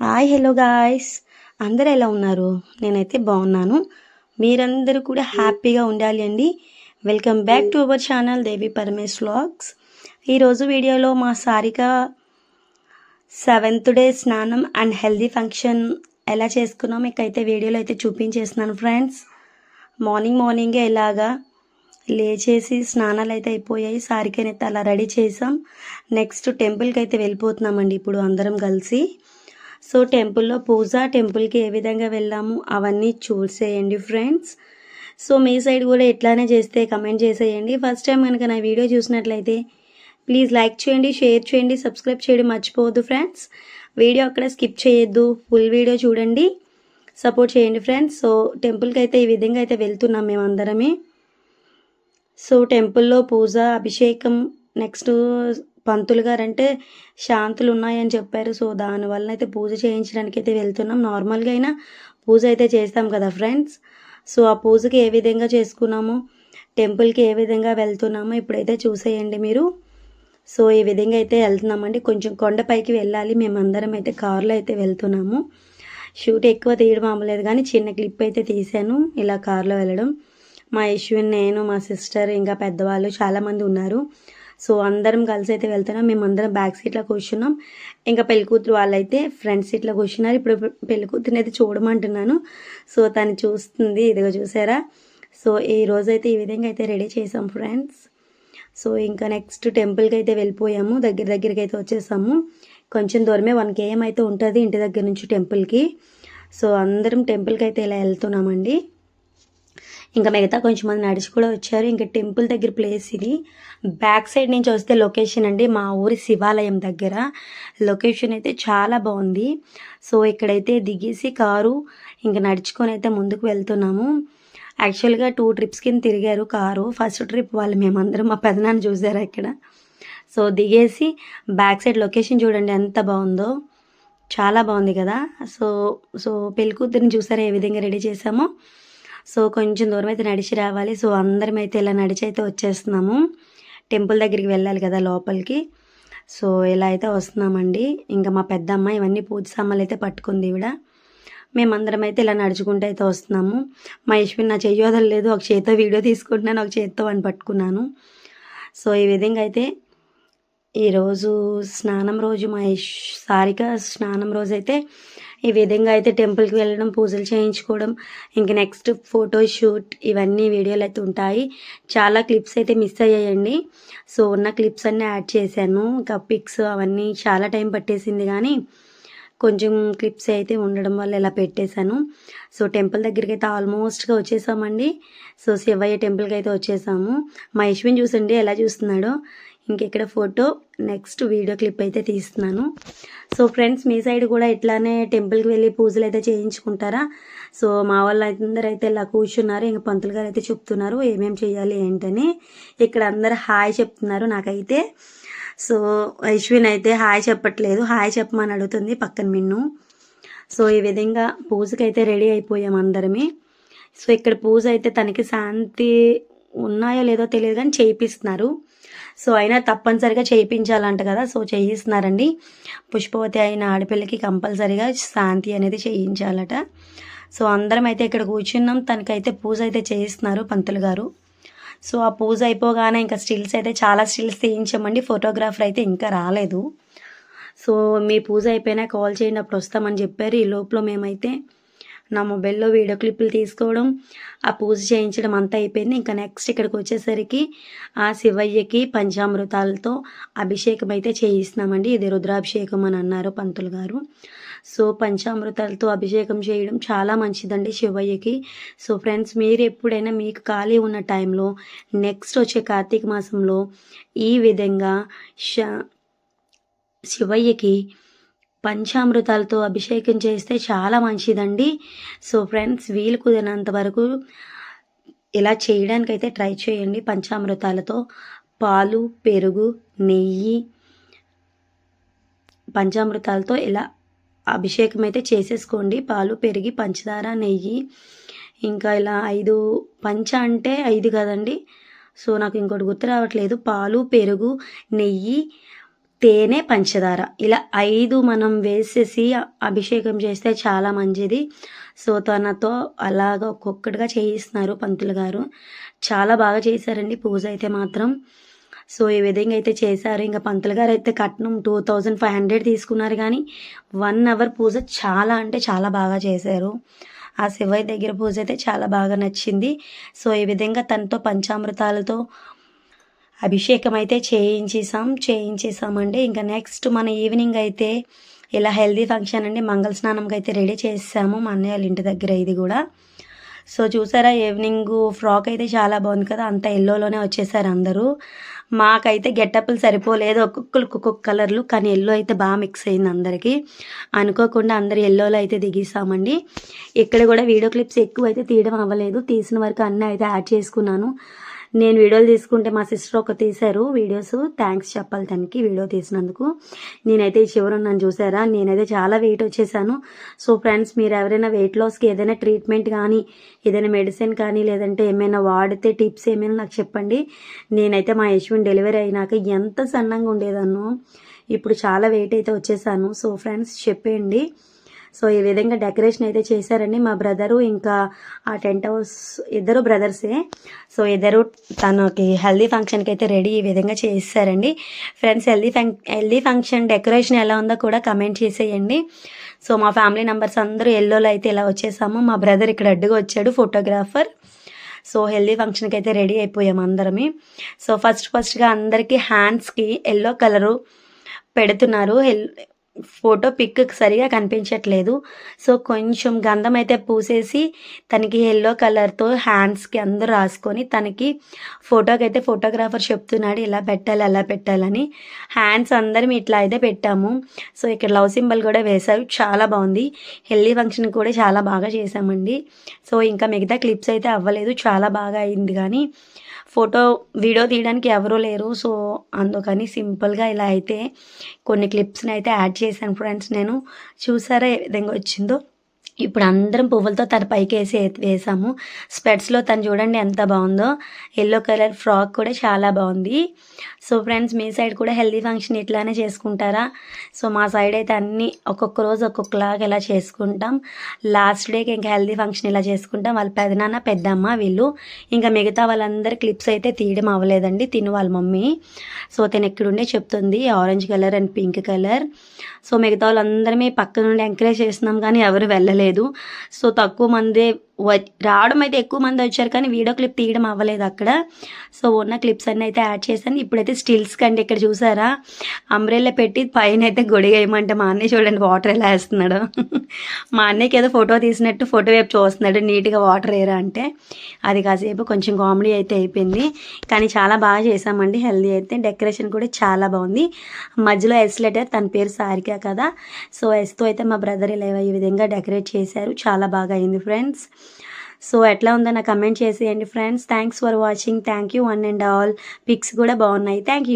Hi hello guys. అందరు ఎలా ఉన్నారు? నేనైతే బాగున్నాను. మీరందరూ కూడా హ్యాపీగా ఉండాలి అండి. Welcome back to our channel Devi Paramesh vlogs. ఈరోజు వీడియోలో మా సారిక సెవెంత్ డే స్నానం అండ్ హెల్దీ ఫంక్షన్ ఎలా చేసుకున్నాం మీకైతే వీడియోలో అయితే చూపించేస్తున్నాను ఫ్రెండ్స్. మార్నింగ్ మార్నింగే ఇలాగా లేచేసి స్నానాలు అయితే అయిపోయాయి. సారికనైతే అలా రెడీ చేసాం. నెక్స్ట్ టెంపుల్కి అయితే వెళ్ళిపోతున్నామండి ఇప్పుడు అందరం కలిసి. సో టెంపుల్లో పూజ టెంపుల్కి ఏ విధంగా వెళ్ళాము అవన్నీ చూసేయండి ఫ్రెండ్స్. సో మీ సైడ్ కూడా ఎట్లానే చేస్తే కమెంట్ చేసేయండి. ఫస్ట్ టైం కనుక నా వీడియో చూసినట్లయితే ప్లీజ్ లైక్ చేయండి షేర్ చేయండి సబ్స్క్రైబ్ చేయడం మర్చిపోవద్దు ఫ్రెండ్స్. వీడియో అక్కడ స్కిప్ చేయొద్దు ఫుల్ వీడియో చూడండి సపోర్ట్ చేయండి ఫ్రెండ్స్. సో టెంపుల్కి అయితే ఈ విధంగా అయితే వెళ్తున్నాం మేము అందరమే. సో టెంపుల్లో పూజ అభిషేకం నెక్స్ట్ పంతులు గారంటే అంటే శాంతులు ఉన్నాయని చెప్పారు. సో దానివల్ల అయితే పూజ చేయించడానికి అయితే వెళ్తున్నాం నార్మల్గా అయినా పూజ అయితే చేస్తాం కదా ఫ్రెండ్స్. సో ఆ పూజకి ఏ విధంగా చేసుకున్నాము టెంపుల్కి ఏ విధంగా వెళ్తున్నామో ఇప్పుడైతే చూసేయండి మీరు. సో ఈ విధంగా అయితే వెళ్తున్నామండి. కొంచెం కొండపైకి వెళ్ళాలి. మేమందరం అయితే కారులో అయితే వెళ్తున్నాము. షూట్ ఎక్కువ తీయడం అవ్వలేదు కానీ చిన్న క్లిప్ అయితే తీసాను ఇలా కారులో వెళ్ళడం. మా యశ్విన్ నేను మా సిస్టర్ ఇంకా పెద్దవాళ్ళు చాలామంది ఉన్నారు. సో అందరం కలిసి అయితే వెళ్తున్నాం. మేము అందరం బ్యాక్ సీట్లో కూర్చున్నాం. ఇంకా పెళ్ళికూతురు వాళ్ళైతే ఫ్రంట్ సీట్లో కూర్చున్నారు. ఇప్పుడు పెళ్ళికూతురుని అయితే చూడమంటున్నాను. సో తను చూస్తుంది. ఇదిగో చూసారా? సో ఈ రోజైతే ఈ విధంగా అయితే రెడీ చేసాం ఫ్రెండ్స్ సో ఇంకా నెక్స్ట్ టెంపుల్కి అయితే వెళ్ళిపోయాము. దగ్గర దగ్గరికి అయితే వచ్చేసాము. కొంచెం దూరమే వన్ కేఎం అయితే ఉంటుంది ఇంటి దగ్గర నుంచి టెంపుల్కి సో అందరం టెంపుల్కి అయితే ఇలా వెళ్తున్నామండి. ఇంకా మిగతా కొంచెం మంది నడిచి కూడా వచ్చారు. ఇంకా టెంపుల్ దగ్గర ప్లేస్ ఇది. బ్యాక్ సైడ్ నుంచి వస్తే లొకేషన్ అండి మా ఊరి శివాలయం దగ్గర. లొకేషన్ అయితే చాలా బాగుంది. సో ఇక్కడైతే దిగేసి కారు ఇంకా నడుచుకొని అయితే ముందుకు వెళ్తున్నాము. యాక్చువల్గా టూ ట్రిప్స్ కింద తిరిగారు కారు. ఫస్ట్ ట్రిప్ వాళ్ళు మేమందరం మా పెదనాన్న చూసారు ఇక్కడ? సో దిగేసి బ్యాక్ సైడ్ లొకేషన్ చూడండి ఎంత బాగుందో. చాలా బాగుంది కదా. సో సో పెళ్ళికూతురిని చూసారా ఏ విధంగా రెడీ చేసామో సో కొంచెం దూరం అయితే నడిచి రావాలి. సో అందరం అయితే ఇలా నడిచి అయితే వచ్చేస్తున్నాము. టెంపుల్ దగ్గరికి వెళ్ళాలి కదా లోపలికి. సో ఇలా అయితే వస్తున్నామండి. ఇంకా మా పెద్దమ్మ ఇవన్నీ పూజ సామాన్లు అయితే పట్టుకుంది ఈవిడ. మేమందరం అయితే ఇలా నడుచుకుంటూ అయితే వస్తున్నాము. మా యశ్విన్ నా చెయ్యోదలు లేదు ఒక చేత్తో వీడియో తీసుకుంటున్నాను ఒక చేత్తో అని పట్టుకున్నాను. సో ఈ విధంగా అయితే ఈరోజు స్నానం రోజు మా సారిక స్నానం రోజు అయితే ఈ విధంగా అయితే టెంపుల్కి వెళ్ళడం పూజలు చేయించుకోవడం ఇంక నెక్స్ట్ ఫోటో షూట్ ఇవన్నీ వీడియోలు అయితే ఉంటాయి. చాలా క్లిప్స్ అయితే మిస్ అయ్యాయండి. సో ఉన్న క్లిప్స్ అన్నీ యాడ్ చేశాను. ఇంకా పిక్స్ అవన్నీ చాలా టైం పట్టేసింది కానీ కొంచెం క్లిప్స్ అయితే ఉండడం వల్ల ఇలా పెట్టేశాను. సో టెంపుల్ దగ్గరికి అయితే ఆల్మోస్ట్గా వచ్చేసామండి. సో శివయ్య టెంపుల్కి అయితే వచ్చేసాము. మా యశ్విన్ చూసండి ఎలా చూస్తున్నాడో. ఇంకెక్కడ ఫోటో నెక్స్ట్ వీడియో క్లిప్ అయితే తీస్తున్నాను. సో ఫ్రెండ్స్ మీ సైడ్ కూడా ఇట్లానే టెంపుల్కి వెళ్ళి పూజలు అయితే చేయించుకుంటారా? సో మా వాళ్ళు అందరూ అయితే ఇలా కూర్చున్నారు ఇంకా పంతులు గారు అయితే చెప్తున్నారు ఏమేమి చేయాలి ఏంటని. ఇక్కడ అందరు హాయ్ చెప్తున్నారు నాకైతే. సో అశ్విన్ అయితే హాయ్ చెప్పట్లేదు హాయ్ చెప్పమని అడుగుతుంది పక్కన మిన్ను. సో ఈ విధంగా పూజకి అయితే రెడీ అయిపోయాం అందరమే. సో ఇక్కడ పూజ అయితే తనకి శాంతి ఉన్నాయో లేదో తెలియదు కానీ చేయిస్తున్నారు సో అయినా తప్పనిసరిగా చేయించాలంట కదా. సో చేయిస్తున్నారండి. పుష్పవతి అయిన ఆడపిల్లకి కంపల్సరిగా శాంతి అనేది చేయించాలట. సో అందరం అయితే ఇక్కడ కూర్చున్నాం. తనకైతే పూజ అయితే చేయిస్తున్నారు పంతులు గారు. సో ఆ పూజ అయిపోగానే ఇంకా స్టిల్స్ అయితే చాలా స్టిల్స్ తీయించామండి ఫోటోగ్రాఫర్ అయితే ఇంకా రాలేదు. సో మీ పూజ అయిపోయినా కాల్ చేయండి అప్పుడు వస్తామని చెప్పారు. ఈ లోపల మేమైతే నా మొబైల్లో వీడియో క్లిప్పులు తీసుకోవడం ఆ పూజ చేయించడం అంతా అయిపోయింది. ఇంకా నెక్స్ట్ ఇక్కడికి వచ్చేసరికి ఆ శివయ్యకి పంచామృతాలతో అభిషేకం అయితే చేయిస్తున్నామండి. ఇది రుద్రాభిషేకం అని అన్నారు పంతులు గారు. సో పంచామృతాలతో అభిషేకం చేయడం చాలా మంచిదండి శివయ్యకి. సో ఫ్రెండ్స్ మీరు ఎప్పుడైనా మీకు ఖాళీ ఉన్న టైంలో నెక్స్ట్ వచ్చే కార్తీక మాసంలో ఈ విధంగా శివయ్యకి పంచామృతాలతో అభిషేకం చేస్తే చాలా మంచిదండి. సో ఫ్రెండ్స్ వీలు కుదిరినంత వరకు ఇలా చేయడానికైతే ట్రై చేయండి పంచామృతాలతో. పాలు పెరుగు నెయ్యి పంచామృతాలతో ఇలా అభిషేకం అయితే చేసేసుకోండి. పాలు పెరిగి పంచదార నెయ్యి. ఇంకా ఇలా ఐదు పంచ అంటే ఐదు కదండి. సో నాకు ఇంకోటి గుర్తు రావట్లేదు. పాలు పెరుగు నెయ్యి తేనె పంచదార. ఇలా ఐదు మనం వేసేసి అభిషేకం చేస్తే చాలా మంచిది. సో తనతో అలాగ ఒక్కొక్కటిగా చేయిస్తున్నారు పంతులు గారు. చాలా బాగా చేశారండి పూజ అయితే మాత్రం. సో ఈ విధంగా అయితే చేశారు. ఇంకా పంతులు గారు అయితే కట్నం టూ థౌజండ్ ఫైవ్ హండ్రెడ్ తీసుకున్నారు కానీ వన్ అవర్ పూజ చాలా అంటే చాలా బాగా చేశారు. ఆ శివయ్య దగ్గర పూజ అయితే చాలా బాగా నచ్చింది. సో ఈ విధంగా తనతో పంచామృతాలతో అభిషేకం అయితే చేయించేసాం చేయించేసామండి ఇంకా నెక్స్ట్ మన ఈవినింగ్ అయితే ఇలా హెల్దీ ఫంక్షన్ అండి మంగళ స్నానంకి అయితే రెడీ చేసాము మా అన్నయ్య వాళ్ళ ఇంటి దగ్గర ఇది కూడా. సో చూసారా ఈవినింగ్ ఫ్రాక్ అయితే చాలా బాగుంది కదా అంత ఎల్లోలోనే వచ్చేసారు అందరూ. మాకైతే గెట్టప్పులు సరిపోలేదు ఒక్కొక్కరు ఒక్కొక్క కలర్లు కానీ ఎల్లో అయితే బాగా మిక్స్ అయింది అందరికీ. అనుకోకుండా అందరు ఎల్లోలో అయితే దిగేసామండి ఇక్కడ కూడా వీడియో క్లిప్స్ ఎక్కువ అయితే తీయడం అవ్వలేదు తీసిన వరకు అన్నీ అయితే యాడ్ చేసుకున్నాను. నేను వీడియోలు తీసుకుంటే మా సిస్టర్ ఒక తీశారు వీడియోస్. థ్యాంక్స్ చెప్పాలి తనకి వీడియో తీసినందుకు. నేనైతే చివరి నన్ను చూసారా? నేనైతే చాలా వెయిట్ వచ్చేసాను. సో ఫ్రెండ్స్ మీరు ఎవరైనా వెయిట్ లాస్కి ఏదైనా ట్రీట్మెంట్ కానీ ఏదైనా మెడిసిన్ కానీ లేదంటే ఏమైనా వాడితే టిప్స్ ఏమైనా నాకు చెప్పండి. నేనైతే మా యశ్విన్ డెలివరీ అయినాక ఎంత సన్నంగా ఉండేదాన్నో. ఇప్పుడు చాలా వెయిట్ అయితే వచ్చేసాను. సో ఫ్రెండ్స్ చెప్పేయండి. సో ఈ విధంగా డెకరేషన్ అయితే చేశారండి మా బ్రదరు. ఇంకా ఆ టెంట్ హౌస్ ఇద్దరు బ్రదర్సే. సో ఇద్దరు తనకి హెల్దీ ఫంక్షన్కి అయితే రెడీ ఈ విధంగా చేశారండి. Friends healthy funk healthy function decoration ఎలా ఉందో కూడా కమెంట్ చేసేయండి. సో మా ఫ్యామిలీ మెంబర్స్ అందరూ ఎల్లోలో అయితే ఇలా వచ్చేసాము. మా బ్రదర్ ఇక్కడ అడ్డుగా వచ్చాడు ఫోటోగ్రాఫర్. సో హెల్దీ ఫంక్షన్కి అయితే రెడీ అయిపోయాం అందరమే. సో ఫస్ట్ ఫస్ట్గా అందరికీ హ్యాండ్స్కి ఎల్లో కలరు పెడుతున్నారు. హెల్ ఫోటో పిక్ సరిగా కనిపించట్లేదు. సో కొంచెం గంధం అయితే పూసేసి తనకి ఎల్లో కలర్తో హ్యాండ్స్కి అందరూ రాసుకొని తనకి ఫోటోకి అయితే ఫోటోగ్రాఫర్ చెప్తున్నాడు ఇలా పెట్టాలి అలా పెట్టాలని హ్యాండ్స్ అందరం ఇట్లా అయితే పెట్టాము. సో ఇక్కడ లవ్ సింబల్ కూడా వేశారు. చాలా బాగుంది. హెల్దీ ఫంక్షన్ కూడా చాలా బాగా చేసామండి సో ఇంకా మిగతా క్లిప్స్ అయితే అవ్వలేదు. చాలా బాగా అయింది కానీ ఫోటో వీడియో తీయడానికి ఎవరూ లేరు. సో అందుకని సింపుల్గా ఇలా అయితే కొన్ని క్లిప్స్ని అయితే యాడ్ చేశాను ఫ్రెండ్స్ నేను చూసారా ఏ విధంగా వచ్చిందో? ఇప్పుడు అందరం పువ్వులతో తన పైకి వేసి వేసాము. స్పెట్స్లో తను చూడండి ఎంత బాగుందో. ఎల్లో కలర్ ఫ్రాక్ కూడా చాలా బాగుంది. సో ఫ్రెండ్స్ మీ సైడ్ కూడా హెల్దీ ఫంక్షన్ ఇట్లానే చేసుకుంటారా? సో మా సైడ్ అయితే అన్నీ ఒక్కొక్క రోజు ఒక్కొక్కలాగా ఇలా చేసుకుంటాం. లాస్ట్ డేకి ఇంకా హెల్దీ ఫంక్షన్ ఇలా చేసుకుంటాం. వాళ్ళ పెదనాన్న పెద్దమ్మ వీళ్ళు. ఇంకా మిగతా వాళ్ళందరి క్లిప్స్ అయితే తీయడం అవ్వలేదండి. తిను వాళ్ళ మమ్మీ. సో తను ఎక్కడుండే చెప్తుంది. Orange colour and pink colour so మిగతా వాళ్ళందరమే పక్క నుండి ఎంకరేజ్ చేస్తున్నాం కానీ ఎవరు వెళ్ళలేదు. లేదు. సో తక్కువ మందే రావడం అయితే ఎక్కువ మంది వచ్చారు కానీ వీడియో క్లిప్ తీయడం అవ్వలేదు అక్కడ. సో ఉన్న క్లిప్స్ అన్నీ అయితే యాడ్ చేశాను. ఇప్పుడైతే స్టిల్స్ కంటే ఇక్కడ చూసారా? అంబ్రెల్లా పెట్టి పైన అయితే గొడిగేయమంటే మా అన్నయ్య చూడండి వాటర్ ఎలా వేస్తున్నాడు. మా అన్నయ్యకి ఏదో ఫోటో తీసినట్టు ఫోటో వైపు చూస్తున్నాడు. నీట్గా వాటర్ వేయరా అంటే. అది కాసేపు కొంచెం కామెడీ అయితే అయిపోయింది. కానీ చాలా బాగా చేసామండి హెల్దీ అయితే. డెకరేషన్ కూడా చాలా బాగుంది. మధ్యలో ఎస్ లెటర్ తన పేరు సారిక కదా. సో ఎస్తో అయితే మా బ్రదర్ ఇలా ఈ విధంగా డెకరేట్ చేశారు. చాలా బాగా అయింది ఫ్రెండ్స్. సో ఎట్లా ఉందో నాకు కమెంట్ చేసేయండి friends thanks for watching thank you one and all pics కూడా బాగున్నాయి. Thank you